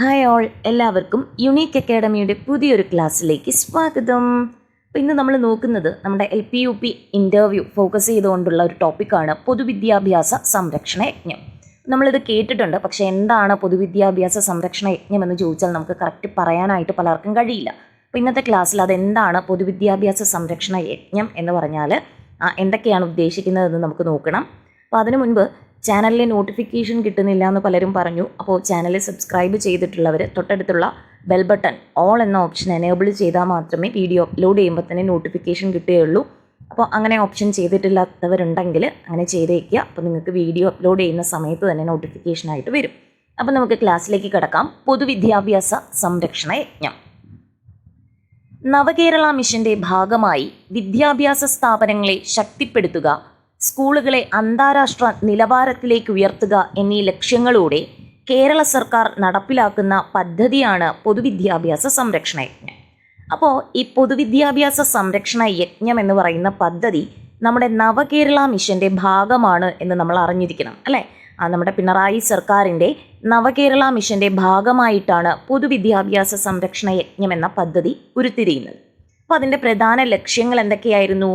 Hi all എല്ലാവർക്കും unique അക്കാഡമിയുടെ പുതിയൊരു ക്ലാസ്സിലേക്ക് സ്വാഗതം. അപ്പോൾ ഇന്ന് നമ്മൾ നോക്കുന്നത് നമ്മുടെ L P U P interview focus ചെയ്തുകൊണ്ടുള്ള ഒരു ടോപ്പിക്കാണ് പൊതുവിദ്യാഭ്യാസ സംരക്ഷണ യജ്ഞം. നമ്മളിത് കേട്ടിട്ടുണ്ട് പക്ഷേ എന്താണ് പൊതുവിദ്യാഭ്യാസ സംരക്ഷണ യജ്ഞം എന്ന് ചോദിച്ചാൽ നമുക്ക് കറക്റ്റ് പറയാനായിട്ട് പലർക്കും കഴിയില്ല. അപ്പോൾ ഇന്നത്തെ ക്ലാസ്സിൽ അതെന്താണ് പൊതുവിദ്യാഭ്യാസ സംരക്ഷണ യജ്ഞം എന്ന് പറഞ്ഞാൽ എന്തൊക്കെയാണ് ഉദ്ദേശിക്കുന്നതെന്ന് നമുക്ക് നോക്കണം. അപ്പോൾ അതിനു മുൻപ് ചാനലിലെ നോട്ടിഫിക്കേഷൻ കിട്ടുന്നില്ല എന്ന് പലരും പറഞ്ഞു. അപ്പോൾ ചാനൽ സബ്സ്ക്രൈബ് ചെയ്തിട്ടുള്ളവർ തൊട്ടടുത്തുള്ള ബെൽ ബട്ടൺ ഓൾ എന്ന ഓപ്ഷൻ എനേബിൾ ചെയ്താൽ മാത്രമേ വീഡിയോ അപ്ലോഡ് ചെയ്യുമ്പോൾ തന്നെ നോട്ടിഫിക്കേഷൻ കിട്ടുകയുള്ളൂ. അപ്പോൾ അങ്ങനെ ഓപ്ഷൻ ചെയ്തിട്ടില്ലാത്തവരുണ്ടെങ്കിൽ അങ്ങനെ ചെയ്തേക്കുക. അപ്പോൾ നിങ്ങൾക്ക് വീഡിയോ അപ്ലോഡ് ചെയ്യുന്ന സമയത്ത് തന്നെ നോട്ടിഫിക്കേഷനായിട്ട് വരും. അപ്പോൾ നമുക്ക് ക്ലാസ്സിലേക്ക് കിടക്കാം. പൊതുവിദ്യാഭ്യാസ സംരക്ഷണ യജ്ഞം. നവകേരള മിഷന്റെ ഭാഗമായി വിദ്യാഭ്യാസ സ്ഥാപനങ്ങളെ ശക്തിപ്പെടുത്തുക സ്കൂളുകളെ അന്താരാഷ്ട്ര നിലവാരത്തിലേക്ക് ഉയർത്തുക എന്നീ ലക്ഷ്യങ്ങളോടെ കേരള സർക്കാർ നടപ്പിലാക്കുന്ന പദ്ധതിയാണ് പൊതുവിദ്യാഭ്യാസ സംരക്ഷണ യജ്ഞം. അപ്പോൾ ഈ പൊതുവിദ്യാഭ്യാസ സംരക്ഷണ യജ്ഞം എന്ന് പറയുന്ന പദ്ധതി നമ്മുടെ നവകേരള മിഷന്റെ ഭാഗമാണ് എന്ന് നമ്മൾ അറിഞ്ഞിരിക്കണം അല്ലേ? നമ്മുടെ പിണറായി സർക്കാരിന്റെ നവകേരള മിഷന്റെ ഭാഗമായിട്ടാണ് പൊതുവിദ്യാഭ്യാസ സംരക്ഷണ യജ്ഞം എന്ന പദ്ധതി ഉരുത്തിരിയുന്നത്. അപ്പോൾ അതിന്റെ പ്രധാന ലക്ഷ്യങ്ങൾ എന്തൊക്കെയായിരുന്നു?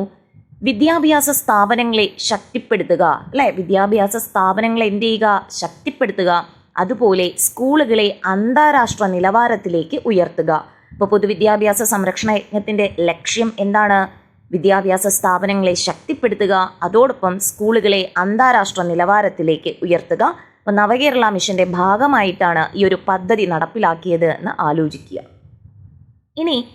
വിദ്യാഭ്യാസ സ്ഥാപനങ്ങളെ ശക്തിപ്പെടുത്തുക അല്ലേ? വിദ്യാഭ്യാസ സ്ഥാപനങ്ങളെ എന്ത് ചെയ്യുക? ശക്തിപ്പെടുത്തുക. അതുപോലെ സ്കൂളുകളെ അന്താരാഷ്ട്ര നിലവാരത്തിലേക്ക് ഉയർത്തുക. ഇപ്പോൾ പൊതുവിദ്യാഭ്യാസ സംരക്ഷണ യജ്ഞത്തിന്റെ ലക്ഷ്യം എന്താണ്? വിദ്യാഭ്യാസ സ്ഥാപനങ്ങളെ ശക്തിപ്പെടുത്തുക. അതോടൊപ്പം സ്കൂളുകളെ അന്താരാഷ്ട്ര നിലവാരത്തിലേക്ക് ഉയർത്തുക. അപ്പോൾ നവകേരള മിഷന്റെ ഭാഗമായിട്ടാണ് ഈ ഒരു പദ്ധതി നടപ്പിലാക്കിയത് എന്ന് ആലോചിക്കുക. ഇനി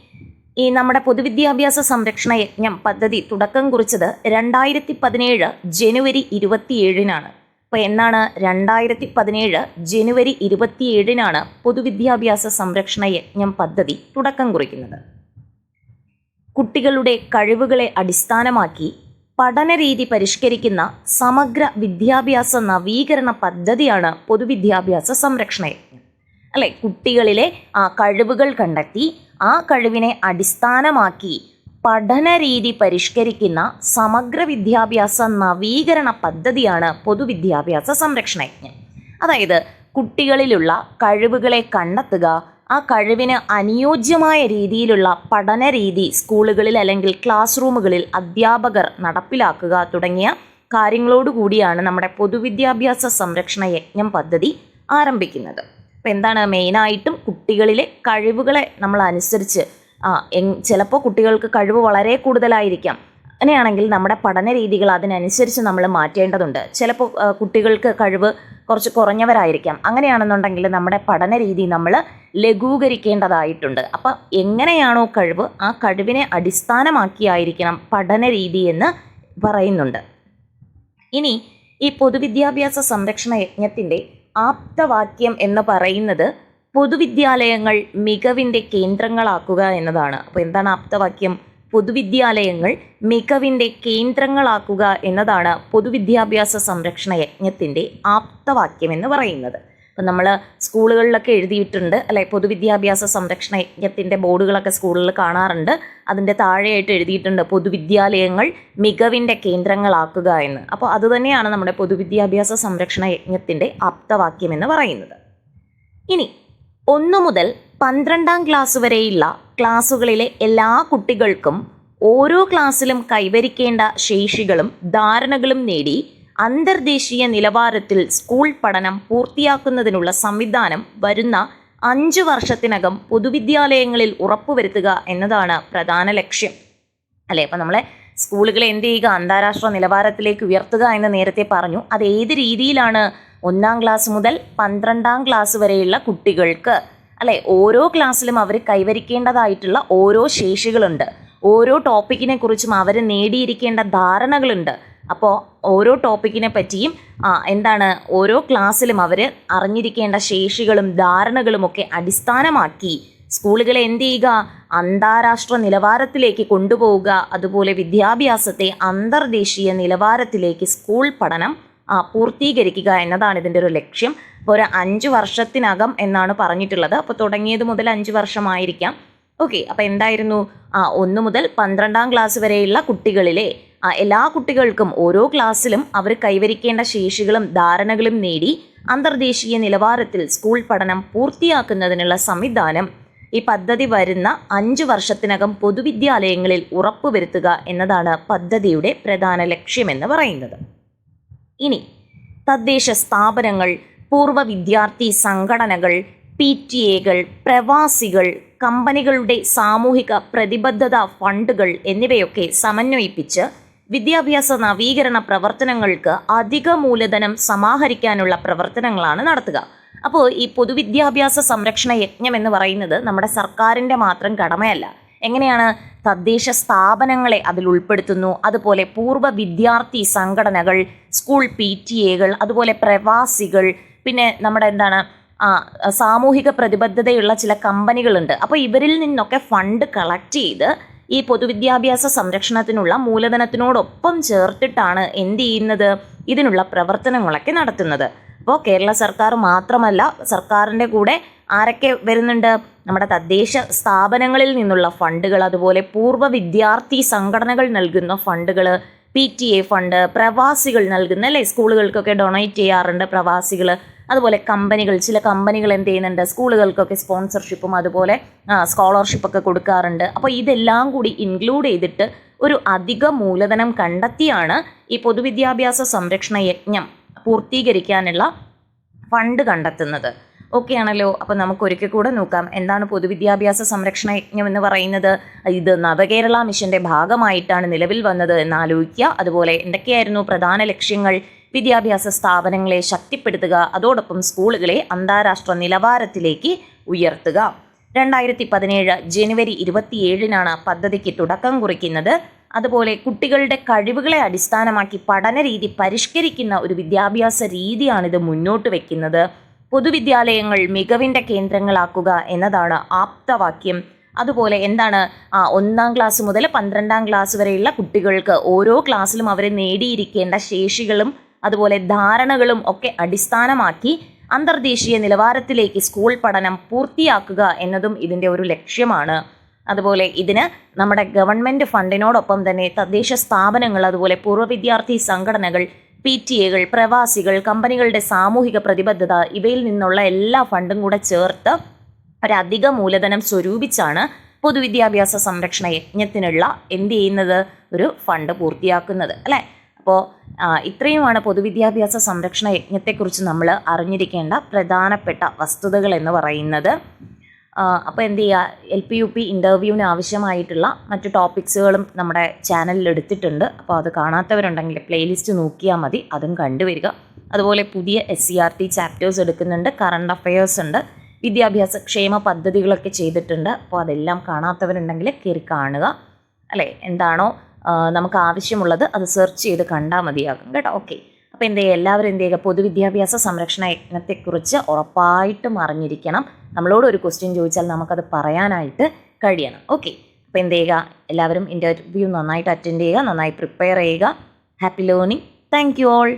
ഈ നമ്മുടെ പൊതുവിദ്യാഭ്യാസ സംരക്ഷണ യജ്ഞം പദ്ധതി തുടക്കം കുറിച്ചത് രണ്ടായിരത്തി പതിനേഴ് ജനുവരി ഇരുപത്തിയേഴിനാണ്. അപ്പോൾ എന്നാണ് രണ്ടായിരത്തി പതിനേഴ് ജനുവരി ഇരുപത്തിയേഴിനാണ് പൊതുവിദ്യാഭ്യാസ സംരക്ഷണ യജ്ഞം പദ്ധതി തുടക്കം കുറിക്കുന്നത്. കുട്ടികളുടെ കഴിവുകളെ അടിസ്ഥാനമാക്കി പഠനരീതി പരിഷ്കരിക്കുന്ന സമഗ്ര വിദ്യാഭ്യാസ നവീകരണ പദ്ധതിയാണ് പൊതുവിദ്യാഭ്യാസ സംരക്ഷണ യജ്ഞം. അല്ലെ? കുട്ടികളിലെ ആ കഴിവുകൾ കണ്ടെത്തി ആ കഴിവിനെ അടിസ്ഥാനമാക്കി പഠന രീതി പരിഷ്കരിക്കുന്ന സമഗ്ര വിദ്യാഭ്യാസ നവീകരണ പദ്ധതിയാണ് പൊതുവിദ്യാഭ്യാസ സംരക്ഷണ യജ്ഞം. അതായത് കുട്ടികളിലുള്ള കഴിവുകളെ കണ്ടെത്തുക ആ കഴിവിന് അനുയോജ്യമായ രീതിയിലുള്ള പഠന രീതി സ്കൂളുകളിൽ അല്ലെങ്കിൽ ക്ലാസ് റൂമുകളിൽ അധ്യാപകർ നടപ്പിലാക്കുക തുടങ്ങിയ കാര്യങ്ങളോടുകൂടിയാണ് നമ്മുടെ പൊതുവിദ്യാഭ്യാസ സംരക്ഷണ യജ്ഞം പദ്ധതി ആരംഭിക്കുന്നത്. എന്താണ് മെയിനായിട്ടും കുട്ടികളിലെ കഴിവുകളെ നമ്മൾ അനുസരിച്ച് ആ ചിലപ്പോൾ കുട്ടികൾക്ക് കഴിവ് വളരെ കൂടുതലായിരിക്കാം. അങ്ങനെയാണെങ്കിൽ നമ്മുടെ പഠന രീതികൾ അതിനനുസരിച്ച് നമ്മൾ മാറ്റേണ്ടതുണ്ട്. ചിലപ്പോൾ കുട്ടികൾക്ക് കഴിവ് കുറച്ച് കുറഞ്ഞവരായിരിക്കാം. അങ്ങനെയാണെന്നുണ്ടെങ്കിൽ നമ്മുടെ പഠന രീതി നമ്മൾ ലഘൂകരിക്കേണ്ടതായിട്ടുണ്ട്. അപ്പം എങ്ങനെയാണോ കഴിവ് ആ കഴിവിനെ അടിസ്ഥാനമാക്കിയായിരിക്കണം പഠന രീതി എന്ന് പറയുന്നുണ്ട്. ഇനി ഈ പൊതുവിദ്യാഭ്യാസ സംരക്ഷണ യജ്ഞത്തിന്റെ ആപ്തവാക്യം എന്ന് പറയുന്നത് പൊതുവിദ്യാലയങ്ങൾ മികവിന്റെ കേന്ദ്രങ്ങളാക്കുക എന്നതാണ്. അപ്പോൾ എന്താണ് ആപ്തവാക്യം? പൊതുവിദ്യാലയങ്ങൾ മികവിന്റെ കേന്ദ്രങ്ങളാക്കുക എന്നതാണ് പൊതുവിദ്യാഭ്യാസ സംരക്ഷണ യജ്ഞത്തിന്റെ ആപ്തവാക്യം എന്ന് പറയുന്നത്. അപ്പം നമ്മൾ സ്കൂളുകളിലൊക്കെ എഴുതിയിട്ടുണ്ട്. അല്ലെ പൊതുവിദ്യാഭ്യാസ സംരക്ഷണ യജ്ഞത്തിന്റെ ബോർഡുകളൊക്കെ സ്കൂളിൽ കാണാറുണ്ട്. അതിന്റെ താഴെയായിട്ട് എഴുതിയിട്ടുണ്ട് പൊതുവിദ്യാലയങ്ങൾ മികവിന്റെ കേന്ദ്രങ്ങളാക്കുക എന്ന്. അപ്പോൾ അതുതന്നെയാണ് നമ്മുടെ പൊതുവിദ്യാഭ്യാസ സംരക്ഷണ യജ്ഞത്തിന്റെ ആപ്തവാക്യം എന്ന് പറയുന്നത്. ഇനി ഒന്നു മുതൽ പന്ത്രണ്ടാം ക്ലാസ് വരെയുള്ള ക്ലാസ്സുകളിലെ എല്ലാ കുട്ടികൾക്കും ഓരോ ക്ലാസ്സിലും കൈവരിക്കേണ്ട ശേഷികളും ധാരണകളും നേടി അന്തർദേശീയ നിലവാരത്തിൽ സ്കൂൾ പഠനം പൂർത്തിയാക്കുന്നതിനുള്ള സംവിധാനം വരുന്ന അഞ്ച് വർഷത്തിനകം പൊതുവിദ്യാലയങ്ങളിൽ ഉറപ്പുവരുത്തുക എന്നതാണ് പ്രധാന ലക്ഷ്യം. അല്ലേ? അപ്പം നമ്മളെ സ്കൂളുകളെ എന്ത് ചെയ്യുക? അന്താരാഷ്ട്ര നിലവാരത്തിലേക്ക് ഉയർത്തുക എന്ന് നേരത്തെ പറഞ്ഞു. അത് ഏത് രീതിയിലാണ് ഒന്നാം ക്ലാസ് മുതൽ പന്ത്രണ്ടാം ക്ലാസ് വരെയുള്ള കുട്ടികൾക്ക്? അല്ലെ? ഓരോ ക്ലാസ്സിലും അവർ കൈവരിക്കേണ്ടതായിട്ടുള്ള ഓരോ ശേഷികളുണ്ട്. ഓരോ ടോപ്പിക്കിനെ കുറിച്ചും അവർ നേടിയിരിക്കേണ്ട ധാരണകളുണ്ട്. അപ്പോൾ ഓരോ ടോപ്പിക്കിനെ പറ്റിയും എന്താണ് ഓരോ ക്ലാസ്സിലും അവർ അറിഞ്ഞിരിക്കേണ്ട ശേഷികളും ധാരണകളും ഒക്കെ അടിസ്ഥാനമാക്കി സ്കൂളുകളെ എന്ത് ചെയ്യുക? അന്താരാഷ്ട്ര നിലവാരത്തിലേക്ക് കൊണ്ടുപോവുക. അതുപോലെ വിദ്യാഭ്യാസത്തെ അന്തർദേശീയ നിലവാരത്തിലേക്ക് സ്കൂൾ പഠനം പൂർത്തീകരിക്കുക എന്നതാണ് ഇതിന്റെ ഒരു ലക്ഷ്യം. അപ്പോൾ ഒരു അഞ്ച് വർഷത്തിനകം എന്നാണ് പറഞ്ഞിട്ടുള്ളത്. അപ്പോൾ തുടങ്ങിയത് മുതൽ അഞ്ച് വർഷമായിരിക്കാം. ഓക്കെ അപ്പോൾ എന്തായിരുന്നു? ഒന്ന് മുതൽ പന്ത്രണ്ടാം ക്ലാസ് വരെയുള്ള കുട്ടികളിലെ എല്ലാ കുട്ടികൾക്കും ഓരോ ക്ലാസ്സിലും അവർ കൈവരിക്കേണ്ട ശേഷികളും ധാരണകളും നേടി അന്തർദേശീയ നിലവാരത്തിൽ സ്കൂൾ പഠനം പൂർത്തിയാക്കുന്നതിനുള്ള സംവിധാനം ഈ പദ്ധതി വരുന്ന അഞ്ച് വർഷത്തിനകം പൊതുവിദ്യാലയങ്ങളിൽ ഉറപ്പുവരുത്തുക എന്നതാണ് പദ്ധതിയുടെ പ്രധാന ലക്ഷ്യമെന്ന് പറയുന്നത്. ഇനി തദ്ദേശ സ്ഥാപനങ്ങൾ പൂർവ വിദ്യാർത്ഥി സംഘടനകൾ പി ടി എകൾ പ്രവാസികൾ കമ്പനികളുടെ സാമൂഹിക പ്രതിബദ്ധത ഫണ്ടുകൾ എന്നിവയൊക്കെ സമന്വയിപ്പിച്ച് വിദ്യാഭ്യാസ നവീകരണ പ്രവർത്തനങ്ങൾക്ക് അധിക മൂലധനം സമാഹരിക്കാനുള്ള പ്രവർത്തനങ്ങളാണ് നടത്തുക. അപ്പോൾ ഈ പൊതുവിദ്യാഭ്യാസ സംരക്ഷണ യജ്ഞം എന്ന് പറയുന്നത് നമ്മുടെ സർക്കാരിന്റെ മാത്രം കടമയല്ല. എങ്ങനെയാണ് തദ്ദേശ സ്ഥാപനങ്ങളെ അതിൽ ഉൾപ്പെടുത്തുന്നു? അതുപോലെ പൂർവ വിദ്യാർത്ഥി സംഘടനകൾ സ്കൂൾ പി ടി എകൾ അതുപോലെ പ്രവാസികൾ പിന്നെ നമ്മുടെ എന്താണ് സാമൂഹിക പ്രതിബദ്ധതയുള്ള ചില കമ്പനികളുണ്ട്. അപ്പോൾ ഇവരിൽ നിന്നൊക്കെ ഫണ്ട് കളക്ട് ചെയ്ത് ഈ പൊതുവിദ്യാഭ്യാസ സംരക്ഷണത്തിനുള്ള മൂലധനത്തിനോടൊപ്പം ചേർത്തിട്ടാണ് എന്ത് ചെയ്യുന്നത്? ഇതിനുള്ള പ്രവർത്തനങ്ങളൊക്കെ നടത്തുന്നത്. അപ്പോൾ കേരള സർക്കാർ മാത്രമല്ല സർക്കാരിന്റെ കൂടെ ആരൊക്കെ വരുന്നുണ്ട്? നമ്മുടെ തദ്ദേശ സ്ഥാപനങ്ങളിൽ നിന്നുള്ള ഫണ്ടുകൾ അതുപോലെ പൂർവ വിദ്യാർത്ഥി സംഘടനകൾ നൽകുന്ന ഫണ്ടുകൾ പി ടി എ ഫണ്ട് പ്രവാസികൾ നൽകുന്ന അല്ലേ? സ്കൂളുകൾക്കൊക്കെ ഡൊണേറ്റ് ചെയ്യാറുണ്ട് പ്രവാസികൾ. അതുപോലെ കമ്പനികൾ ചില കമ്പനികൾ എന്ത് ചെയ്യുന്നുണ്ട് സ്കൂളുകൾക്കൊക്കെ സ്പോൺസർഷിപ്പും അതുപോലെ സ്കോളർഷിപ്പൊക്കെ കൊടുക്കാറുണ്ട്. അപ്പോൾ ഇതെല്ലാം കൂടി ഇൻക്ലൂഡ് ചെയ്തിട്ട് ഒരു അധിക മൂലധനം കണ്ടെത്തിയാണ് ഈ പൊതുവിദ്യാഭ്യാസ സംരക്ഷണ യജ്ഞം പൂർത്തീകരിക്കാനുള്ള ഫണ്ട് കണ്ടെത്തുന്നത്. ഓക്കെ ആണല്ലോ? അപ്പോൾ നമുക്ക് ഒരിക്കൽ കൂടെ നോക്കാം. എന്താണ് പൊതുവിദ്യാഭ്യാസ സംരക്ഷണ യജ്ഞം എന്ന് പറയുന്നത്? ഇത് നവകേരള മിഷന്റെ ഭാഗമായിട്ടാണ് നിലവിൽ വന്നത് എന്ന് ആലോചിക്കുക. അതുപോലെ എന്തൊക്കെയായിരുന്നു പ്രധാന ലക്ഷ്യങ്ങൾ? വിദ്യാഭ്യാസ സ്ഥാപനങ്ങളെ ശക്തിപ്പെടുത്തുക അതോടൊപ്പം സ്കൂളുകളെ അന്താരാഷ്ട്ര നിലവാരത്തിലേക്ക് ഉയർത്തുക. രണ്ടായിരത്തി പതിനേഴ് ജനുവരി ഇരുപത്തിയേഴിനാണ് പദ്ധതിക്ക് തുടക്കം കുറിക്കുന്നത്. അതുപോലെ കുട്ടികളുടെ കഴിവുകളെ അടിസ്ഥാനമാക്കി പഠനരീതി പരിഷ്കരിക്കുന്ന ഒരു വിദ്യാഭ്യാസ രീതിയാണിത് മുന്നോട്ട് വെക്കുന്നത്. പൊതുവിദ്യാലയങ്ങൾ മികവിന്റെ കേന്ദ്രങ്ങളാക്കുക എന്നതാണ് ആപ്തവാക്യം. അതുപോലെ എന്താണ് ആ ഒന്നാം ക്ലാസ് മുതൽ പന്ത്രണ്ടാം ക്ലാസ് വരെയുള്ള കുട്ടികൾക്ക് ഓരോ ക്ലാസ്സിലും അവർ നേടിയിരിക്കേണ്ട ശേഷികളും അതുപോലെ ധാരണകളും ഒക്കെ അടിസ്ഥാനമാക്കി അന്തർദേശീയ നിലവാരത്തിലേക്ക് സ്കൂൾ പഠനം പൂർത്തിയാക്കുക എന്നതും ഇതിന്റെ ഒരു ലക്ഷ്യമാണ്. അതുപോലെ ഇതിന് നമ്മുടെ ഗവൺമെന്റ് ഫണ്ടിനോടൊപ്പം തന്നെ തദ്ദേശ സ്ഥാപനങ്ങൾ അതുപോലെ പൂർവ വിദ്യാർത്ഥി സംഘടനകൾ പി ടി എകൾ പ്രവാസികൾ കമ്പനികളുടെ സാമൂഹിക പ്രതിബദ്ധത ഇവയിൽ നിന്നുള്ള എല്ലാ ഫണ്ടും കൂടെ ചേർത്ത് ഒരധിക മൂലധനം സ്വരൂപിച്ചാണ് പൊതുവിദ്യാഭ്യാസ സംരക്ഷണ യജ്ഞത്തിനുള്ള എന്ത് ചെയ്യുന്നത്? ഒരു ഫണ്ട് പൂർത്തിയാക്കുന്നത്. അല്ലേ? അപ്പോൾ ഇത്രയുമാണ് പൊതുവിദ്യാഭ്യാസ സംരക്ഷണ യജ്ഞത്തെക്കുറിച്ച് നമ്മൾ അറിഞ്ഞിരിക്കേണ്ട പ്രധാനപ്പെട്ട വസ്തുതകൾ എന്ന് പറയുന്നത്. അപ്പോൾ എന്ത് ചെയ്യുക എൽ പി യു പി ഇന്റർവ്യൂവിന് ആവശ്യമായിട്ടുള്ള മറ്റു ടോപ്പിക്സുകളും നമ്മുടെ ചാനലിൽ എടുത്തിട്ടുണ്ട്. അപ്പോൾ അത് കാണാത്തവരുണ്ടെങ്കിൽ പ്ലേലിസ്റ്റ് നോക്കിയാൽ മതി അതും കണ്ടുവരിക. അതുപോലെ പുതിയ S C R T chapters എടുക്കുന്നുണ്ട് കറണ്ട് അഫയേഴ്സ് ഉണ്ട് വിദ്യാഭ്യാസ ക്ഷേമ പദ്ധതികളൊക്കെ ചെയ്തിട്ടുണ്ട്. അപ്പോൾ അതെല്ലാം കാണാത്തവരുണ്ടെങ്കിൽ കയറി കാണുക. അല്ലേ? എന്താണോ നമുക്ക് ആവശ്യമുള്ളത് അത് സെർച്ച് ചെയ്ത് കണ്ടാൽ മതിയാകും കേട്ടോ. ഓക്കെ അപ്പോൾ എന്ത് ചെയ്യുക? എല്ലാവരും എന്ത് ചെയ്യുക? പൊതുവിദ്യാഭ്യാസ സംരക്ഷണ യജ്ഞത്തെക്കുറിച്ച് ഉറപ്പായിട്ടും അറിഞ്ഞിരിക്കണം. നമ്മളോട് ഒരു ക്വസ്റ്റ്യൻ ചോദിച്ചാൽ നമുക്കത് പറയാനായിട്ട് കഴിയണം. ഓക്കെ അപ്പോൾ എന്ത് ചെയ്യുക? എല്ലാവരും ഇന്റർവ്യൂ നന്നായിട്ട് അറ്റൻഡ് ചെയ്യുക നന്നായി പ്രിപ്പയർ ചെയ്യുക. Happy learning thank you all